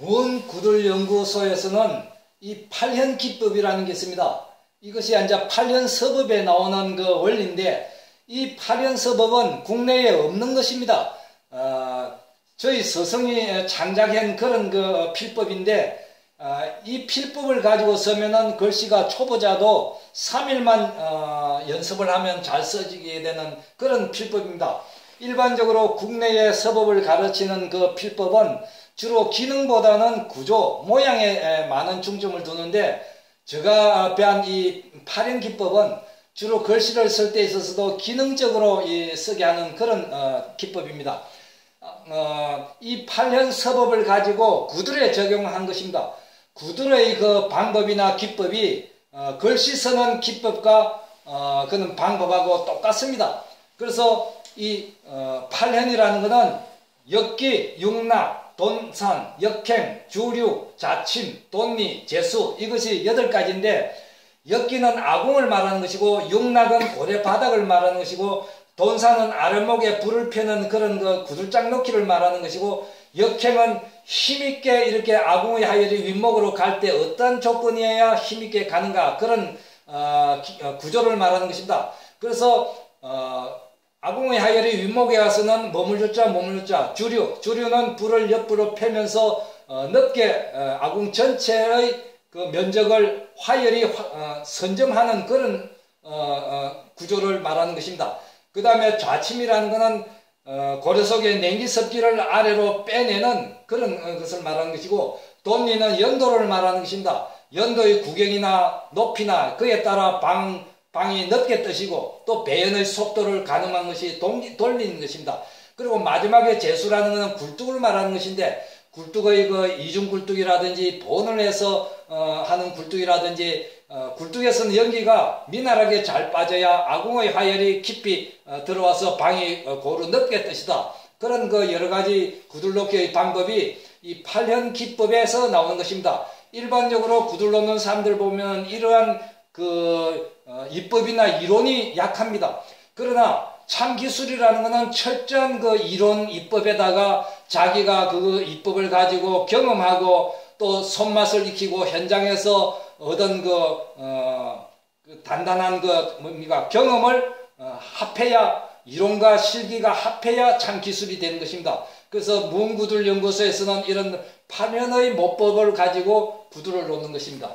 문 구들연구소에서는 이 8현 기법이라는 게 있습니다. 이것이 이제 8현 서법에 나오는 그 원리인데 이 8현 서법은 국내에 없는 것입니다. 어, 저희 서성이 창작한 그런 그 필법인데 어, 이 필법을 가지고 쓰면은 글씨가 초보자도 3일만 어, 연습을 하면 잘 써지게 되는 그런 필법입니다. 일반적으로 국내의 서법을 가르치는 그 필법은 주로 기능보다는 구조, 모양에 많은 중점을 두는데 제가 배한 이 8인 기법은 주로 글씨를 쓸 때 있어서도 기능적으로 쓰게 하는 그런 어, 기법입니다. 어, 이 8현 서법을 가지고 구들에 적용한 것입니다. 구들의 그 방법이나 기법이 어, 글씨 쓰는 기법과 어, 그는 방법하고 똑같습니다. 그래서 이 어, 8현이라는 것은 역기, 육락, 돈산, 역행, 주류, 자침, 돈리, 재수 이것이 여덟 가지인데 역기는 아궁을 말하는 것이고 육락은 고래 바닥을 말하는 것이고 돈산은 아랫목에 불을 펴는 그런 그 구들장 놓기를 말하는 것이고 역행은 힘있게 이렇게 아궁의 하열이 윗목으로 갈 때 어떤 조건이어야 힘있게 가는가 그런 어, 기, 어, 구조를 말하는 것입니다. 그래서 어, 아궁의 하열이 윗목에 가서는 머물렀자 머물렀자 주류 주류는 불을 옆으로 펴면서 어, 넓게 어, 아궁 전체의 그 면적을 화열이 화, 어, 선점하는 그런 구조를 말하는 것입니다. 그 다음에 좌침이라는 것은 어, 고려 속의 냉기 습기를 아래로 빼내는 그런 어, 것을 말하는 것이고 돈리는 연도를 말하는 것입니다. 연도의 구경이나 높이나 그에 따라 방, 방이 넓게 뜨시고 또 배연의 속도를 가늠한 것이 동기, 돌리는 것입니다. 그리고 마지막에 재수라는 것은 굴뚝을 말하는 것인데 굴뚝의 그 이중 굴뚝이라든지 본을 해서 어, 하는 굴뚝이라든지 어, 굴뚝에서는 연기가 미나하게 잘 빠져야 아궁의 하열이 깊이 어, 들어와서 방이 어, 고루 넓게 뜻이다. 그런 그 여러 가지 구들놓기의 방법이 이 팔현 기법에서 나오는 것입니다. 일반적으로 구들 놓는 사람들 보면 이러한 그 어, 입법이나 이론이 약합니다. 그러나 참 기술이라는 것은 철저한 그 이론 입법에다가 자기가 그 입법을 가지고 경험하고 또 손맛을 익히고 현장에서 얻은 그, 어, 그 단단한 그 뭡니까 경험을 어, 합해야 이론과 실기가 합해야 참 기술이 되는 것입니다. 그래서 문구들 연구소에서는 이런 파면의 모법을 가지고 구두를 놓는 것입니다.